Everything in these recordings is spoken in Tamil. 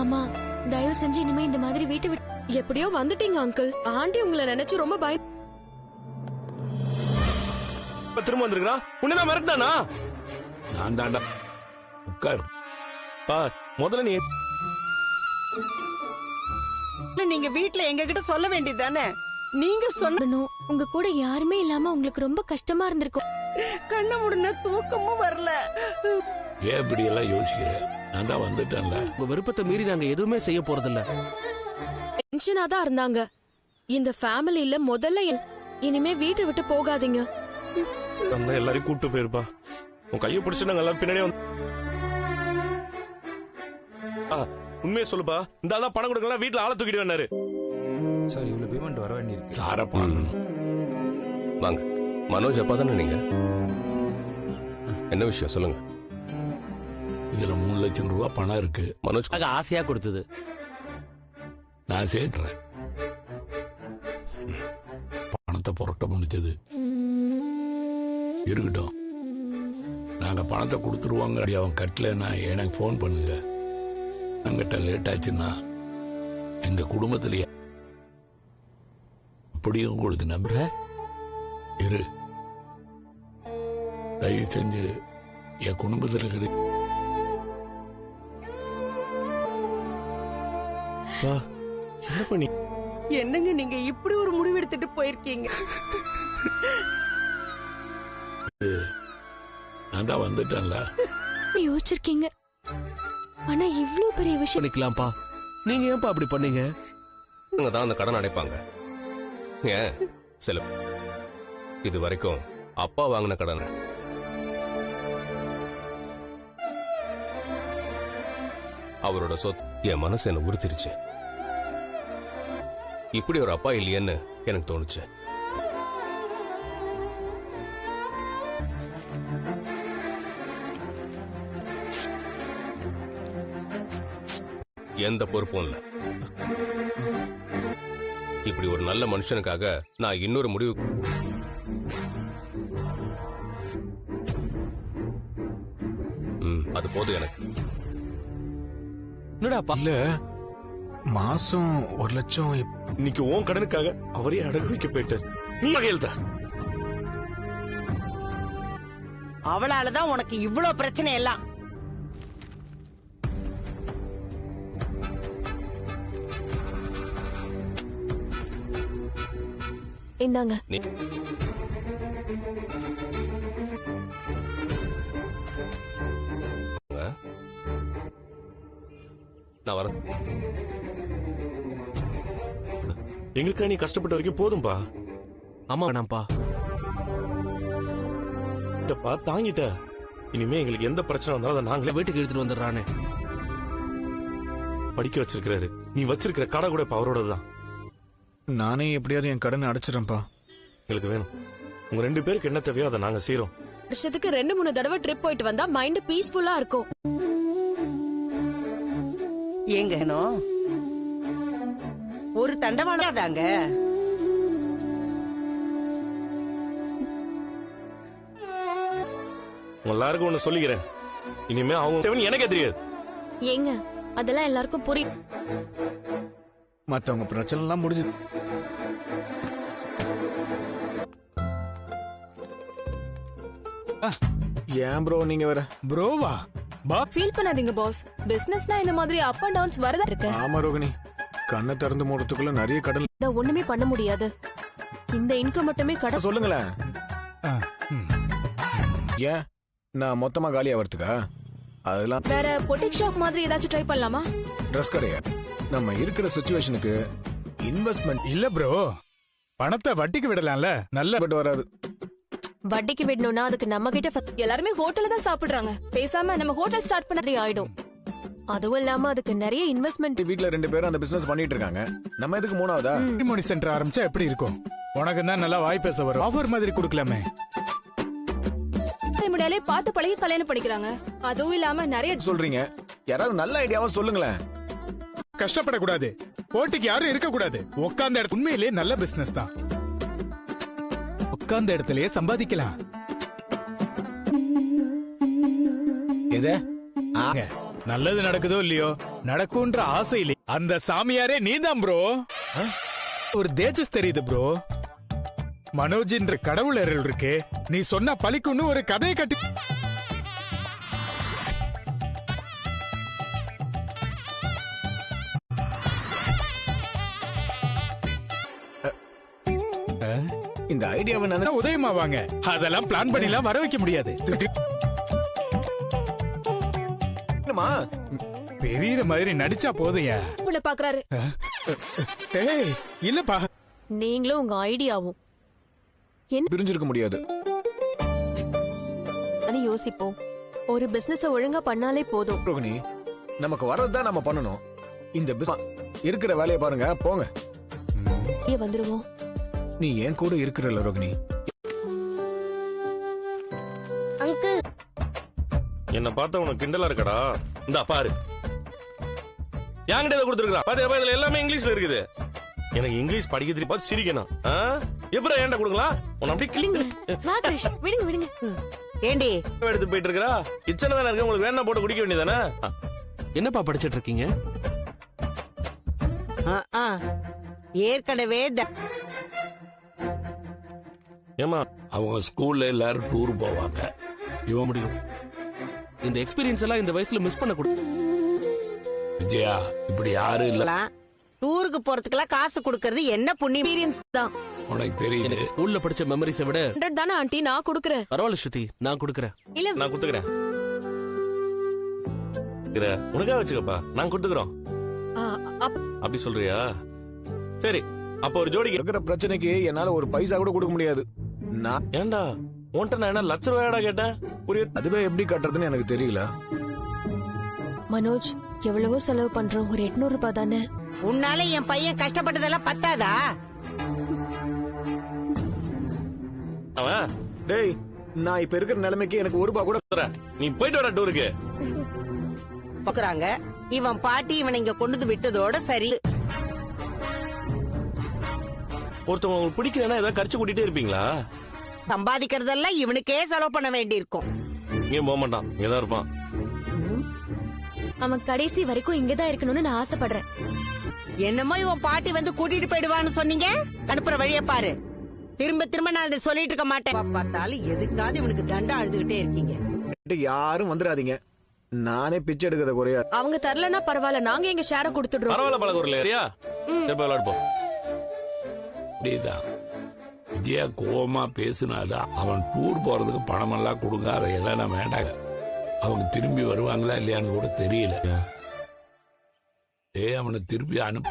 மாமா தயவு செஞ்சு இனிமே இந்த மாதிரி வீட்டை விட்டு எப்படியோ வந்துட்டீங்க அங்கிள் ஆண்டி உங்களை நினைச்சு ரொம்ப பய திரும்ப வந்திருக்கா உன்னதான் மிரட்டினானா? நான் தாண்டா. உட்கார். பா முதல்ல நீ நீங்க வீட்ல எங்க கிட்ட சொல்ல வேண்டியதானே நீங்க சொன்ன வரணும். உங்க கூட யாருமே இல்லாம உங்களுக்கு ரொம்ப கஷ்டமா இருந்திருக்கும். கண்ண முடுன தூக்கமும் வரல. ஏன் இப்படி எல்லாம் யோசிக்கிற? நான் தான் வந்துட்டேன்ல. உங்க விருப்பத்தை மீறி நாங்க எதுவுமே செய்ய போறதில்ல. டென்ஷனா தான் இருந்தாங்க. இந்த ஃபேமிலில முதல்ல என்- இனிமே வீட்டை விட்டு போகாதீங்க. வந்தா எல்லாரையும் கூட்டு போயிருப்பா. உன் கையை பிடிச்சு நாங்க எல்லாரும் பின்னாடியே வந்து ஆ, உண்மையை சொல்லுப்பா. இந்த ஆளா பணம் கொடுக்கலாம் வீட்டுல ஆளை தூக்கிட்டு வந்தாரு. சார் இவ்வளவு பேமெண்ட் வர வேண்டியிருக்கு. சார பண்ணணும் வாங்க. மனோஜ் அப்பா தானே நீங்க? என்ன விஷயம்? சொல்லுங்க. இதுல மூணு லட்சம் ரூபாய் பணம் இருக்கு. மனோஜ் ஆக ஆசையா கொடுத்தது. நான் சேர்த்துறேன். பணத்தை புரட்ட முடிச்சது இருக்கட்டும். நாங்க பணத்தை கொடுத்துருவாங்க அப்படி அவன் கட்டலைன்னா எனக்கு ஃபோன் பண்ணுங்க. என்கிட்ட லேட் ஆச்சுன்னா எங்க குடும்பத்திலேயே அப்படியும் உங்களுக்கு நம்புற இரு. தயவு செஞ்சு என் குடும்பத்தில் இருக்கிற பா, என்ன பண்ணி என்னங்க நீங்க இப்படி ஒரு முடிவு எடுத்துட்டு போயிருக்கீங்க? நான் தான் வந்துட்டேன்ல. யோசிச்சிருக்கீங்க. ஆனா இவ்ளோ பெரிய விஷயம் பண்ணிக்கலாம்ப்பா. நீங்க ஏன்பா அப்படி பண்ணீங்க? இவங்க தான் அந்த கடன் அடைப்பாங்க. ஏன்? சில இது வரைக்கும் அப்பா வாங்கின கடன். அவரோட சொத் என் மனசு என்ன உறுத்திருச்சு. இப்படி ஒரு அப்பா இல்லையேன்னு எனக்கு தோணுச்சு. எந்த பொறுப்பும் இல்லை. இப்படி ஒரு நல்ல மனுஷனுக்காக நான் இன்னொரு முடிவு அது போதும் எனக்கு. என்னடாப்பா இல்ல. மாசம் ஒரு லட்சம் இன்னைக்கு உன் கடனுக்காக அவரே அடகு வைக்க போயிட்டார். நீ கையெழுத்தா அவளாலதான் உனக்கு இவ்ளோ பிரச்சனை எல்லாம். இந்தாங்க. நான் வரேன். எங்களுக்கா நீ கஷ்டப்பட்ட வரைக்கும் போதும்பா. ஆமா வேணாம்ப்பா இல்லப்பா தாங்கிட்ட. இனிமே எங்களுக்கு எந்த பிரச்சனை வந்தாலும் அதை நாங்களே வீட்டுக்கு எடுத்துட்டு வந்துடுறானே. படிக்க வச்சிருக்கிறாரு. நீ வச்சிருக்கிற கடை கூட இப்ப அவரோடதுதான் நானே எப்படியாவது என் கடனை அடைச்சிடறேன்ப்பா. எங்களுக்கு வேணும். உங்க ரெண்டு பேருக்கு என்ன தேவையோ அதை நாங்க செய்யறோம் வருஷத்துக்கு ரெண்டு மூணு தடவை ட்ரிப் போயிட்டு வந்தா மைண்ட் பீஸ்ஃபுல்லா இருக்கும். ஏங்கனோ ஒரு தண்டவாளதாங்க எல்லாருக்கும் ஒண்ணு சொல்லிக்கிறேன். இனிமே அவங்க செவன் எனக்கே தெரியாது. ஏங்க அதெல்லாம் எல்லாருக்கும் புரியும் மத்தவங்க பிரச்சனை எல்லாம் முடிஞ்சு ஏன் ப்ரோ நீங்க வேற? ப்ரோவா பா ஃபீல் பண்ணாதீங்க பாஸ் பிசினஸ்னா இந்த மாதிரி அப் அண்ட் டவுன்ஸ் வரதா இருக்கு? ஆமா ரோகிணி. கண்ணை திறந்து மூடுறதுக்குள்ள நிறைய கடன் இத ஒண்ணுமே பண்ண முடியாது. இந்த இன்கம் மட்டுமே கடை சொல்லுங்களேன். ஏன்? நான் மொத்தமா காலி ஆகிறதுக்கா அதெல்லாம் வேற பொட்டிக் ஷாப் மாதிரி ஏதாச்சும் ட்ரை பண்ணலாமா? ட்ரெஸ் கடையா. நம்ம இருக்கிற சுச்சுவேஷனுக்கு இன்வெஸ்ட்மெண்ட் இல்ல ப்ரோ பணத்தை வட்டிக்கு விடலாம்ல. நல்ல பட் வராது. வட்டிக்கு விடணும்னா அதுக்கு நம்ம கிட்ட எல்லாருமே ஹோட்டல்ல தான் சாப்பிடுறாங்க. பேசாம நம்ம ஹோட்டல் ஸ்டார்ட் பண்ணதே ஆயிடும். அதுவும் இல்லாம அதுக்கு நிறைய இன்வெஸ்ட்மெண்ட் வீட்ல ரெண்டு பேரும் அந்த பிசினஸ் பண்ணிட்டு இருக்காங்க. நம்ம எதுக்கு மூணாவதா? மணி சென்டர் ஆரம்பிச்சா எப்படி இருக்கும்? உனக்கு தான் நல்லா வாய் பேச வரும். ஆஃபர் மாதிரி கொடுக்கலாமே. முடியாலே பார்த்து பழகி கல்யாணம் பண்ணிக்கிறாங்க. அதுவும் இல்லாம நிறைய சொல்றீங்க? யாராவது நல்ல ஐடியாவா சொல்லுங்களேன். கஷ்டப்படக்கூடாது. போட்டிக்கு யாரும் இருக்க கூடாது உட்கார்ந்த இடத்து உண்மையிலேயே நல்ல பிசினஸ் தான். உட்கார்ந்த இடத்துலயே சம்பாதிக்கலாம். எது? ஆக நல்லது நடக்குதோ இல்லையோ? நடக்கும்ன்ற ஆசையிலே. அந்த சாமியாரே நீதான் ப்ரோ ஒரு தேஜஸ் தெரியுது ப்ரோ மனோஜின்ற கடவுள் அருள் இருக்கு. நீ சொன்ன பழிக்குன்னு ஒரு கதையை கட்டி ஐடியாவை நான் உதயமாவாங்க அதெல்லாம் பிளான் பண்ணிலாம் வர வைக்க முடியாது? பெரிய மாதிரி நடிச்சா போதும்யா உள்ள பாக்குறாரு. ஏய் இல்லப்பா. நீங்களும் உங்க ஐடியாவும். பிரிஞ்சிருக்க முடியாது. தானே யோசிப்போம். ஒரு பிசினஸ் ஒழுங்கா பண்ணாலே போதும். ரோகிணி நமக்கு வர்றதுதான் நம்ம பண்ணணும். இந்த business- இருக்கிற வேலையை பாருங்க போங்க. வந்துருவோம். நீ என் கூட இருக்கிறல்ல ரோகிணி. அங்கிள். என்ன பார்த்தா உனக்கு கிண்டலா இருக்கடா? இந்தா பாரு. என்கிட்ட இதை கொடுத்துருக்கா பாத்தியா இதுல எல்லாமே இங்கிலீஷ்ல இருக்குது. எனக்கு இங்கிலீஷ் படிக்க தெரியும். பார்த்து சிரிக்கணும். ஆ? எப்படா ஏன்டா கொடுங்களா? உன்னை அப்படியே கிளிங்க வா கிருஷ். விடுங்க விடுங்க. ஏண்டி? எடுத்து போயிட்டு இருக்கா கிச்சனை தானே இருக்கு. உங்களுக்கு வேணா போட்டு குடிக்க வேண்டியதானே? என்னப்பா படிச்சிட்டு இருக்கீங்க? ஆ, ஆ. ஏற்கனவே த- ஏமா அவங்க ஸ்கூல்ல எல்லாரும் டூர் போவாங்க. இவன் முடியும் இந்த எக்ஸ்பீரியன்ஸ் எல்லாம் இந்த வயசுல மிஸ் பண்ண கூடாது. விஜயா இப்படி யாரும் இல்ல. டூருக்கு போறதுக்கெல்லாம் காசு கொடுக்கறது என்ன புண்ணியம்? எக்ஸ்பீரியன்ஸ் தான். உனக்கு தெரியுது. ஸ்கூல்ல படிச்ச மெமரிஸை விட ஹண்ட்ரட் தானே ஆண்டி நான் கொடுக்குறேன். பரவாயில்ல ஸ்ருதி. நான் கொடுக்கறேன். இல்ல. நான் குடுத்துக்கிறேன். உனக்கா வச்சுக்கப்பா. நான் கொடுத்துக்கிறோம். ஆ, அப்- அப்படி சொல்றியா? சரி அப்ப ஒரு ஜோடிக்கு இருக்கிற பிரச்சனைக்கு என்னால ஒரு பைசா கூட கொடுக்க முடியாது. நான்? ஏன்டா? உன்கிட்ட நான் என்ன லட்ச ரூபாயடா கேட்டேன்? ஒரு அதுவே எப்படி கட்டுறதுன்னு எனக்கு தெரியல. மனோஜ் எவ்வளவோ செலவு பண்றோம். ஒரு எட்நூறு ரூபாய் தானே? உன்னால என் பையன் கஷ்டப்பட்டதெல்லாம் பத்தாதா? அவன்? டேய் நான் இப்ப இருக்கிற நிலைமைக்கு எனக்கு ஒரு ரூபா கூட சொல்றேன், நீ போயிட்டு வர டூருக்கு. பாக்குறாங்க. இவன் பாட்டி இவனை இங்க கொண்டு வந்து விட்டதோட சரி. ஒருத்தவங்க உங்களுக்கு பிடிக்கலன்னா ஏதாவது கரிச்சு கூட்டிட்டே இருப்பீங்களா? சம்பாதிக்கிறதெல்லாம் இவனுக்கே செலவு பண்ண வேண்டியிருக்கும். இங்கேயும் போக மாட்டான்? இங்கதான் இருப்பான். அவன் கடைசி வரைக்கும் இங்கதான் இருக்கணும்னு நான் ஆசைப்படுறேன். என்னமோ இவன் பாட்டி வந்து கூட்டிட்டு போயிடுவான்னு சொன்னீங்க? அனுப்புற வழிய பாரு. திரும்ப திரும்ப நான் இதை சொல்லிட்டு இருக்க மாட்டேன். பார்த்தாலும் எதுக்காவது இவனுக்கு தண்டா அழுதுகிட்டே இருக்கீங்க. யாரும் வந்துடாதீங்க. நானே பிச்சை எடுக்கிறத குறையா அவங்க தரலன்னா பரவாயில்ல நாங்க எங்க ஷேர கொடுத்துடுறோம். பரவாயில்ல போய் விளையாடுப்போம் அப்படிதான். விஜயா கோவமா பேசினாதான் அவன் டூர் போறதுக்கு பணமெல்லாம் கொடுங்க அதையெல்லாம் நான் வேண்டாங்க. அவங்க திரும்பி வருவாங்களா இல்லையான்னு கூட தெரியல. ஏ அவனை திருப்பி அனுப்பு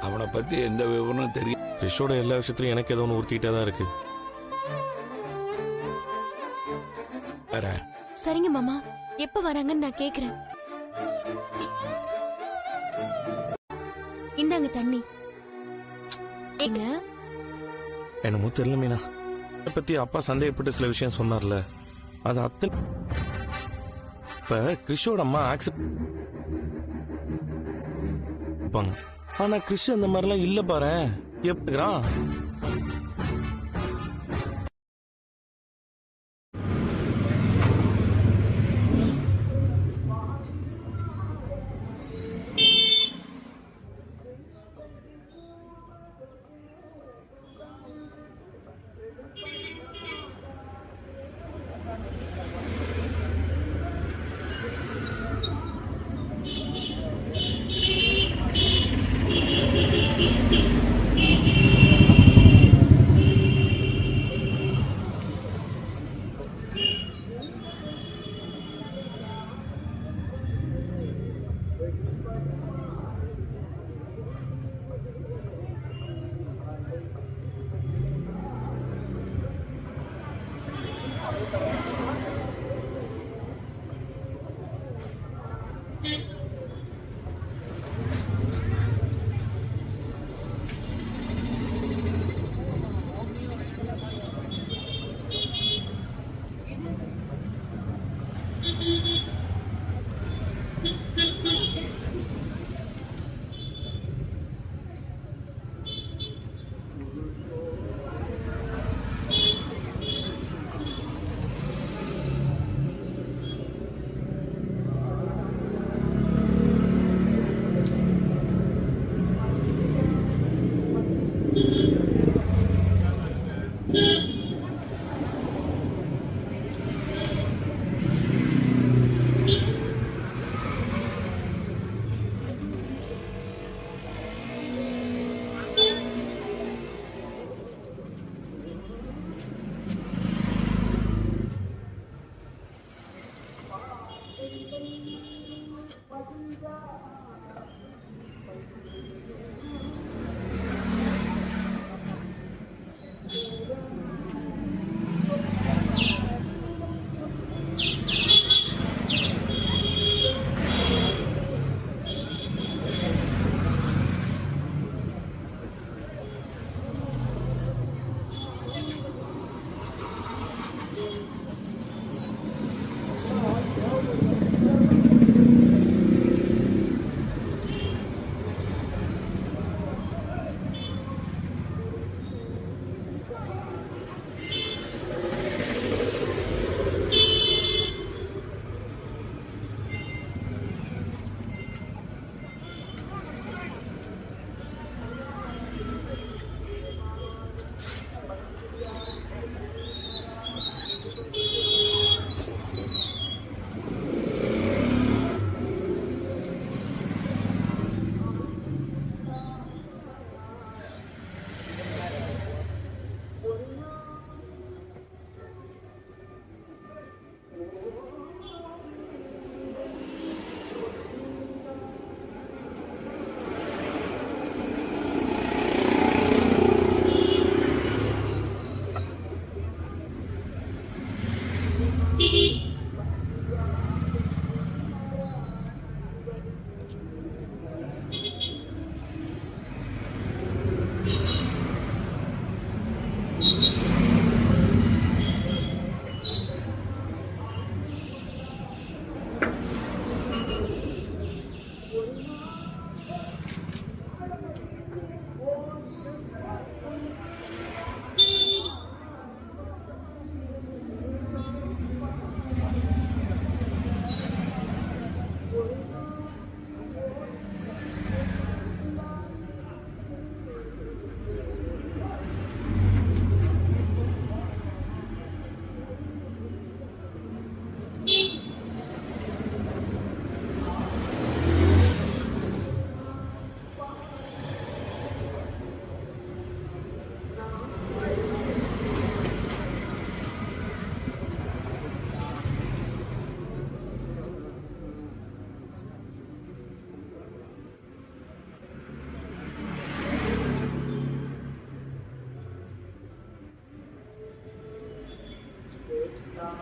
அவனை பத்தி எந்த விவரமும் தெரியும் ரிஷோட எல்லா விஷயத்திலும் எனக்கு ஏதோ ஒன்று உறுத்திக்கிட்டே தான் இருக்கு. வரேன். சரிங்க மாமா. எப்ப வராங்கன்னு நான் கேக்குறேன். இந்தாங்க தண்ணி. ஏங்க என்னமோ தெரியல மீனா. இதை பத்தி அப்பா சந்தேகப்பட்டு சில விஷயம் சொன்னார்ல. அது அத்தனை இப்ப கிறிஷோட அம்மா ஆக்செப்ட் ஆனா கிறிஷ் அந்த மாதிரிலாம் இல்ல பாரு எப்படிறான்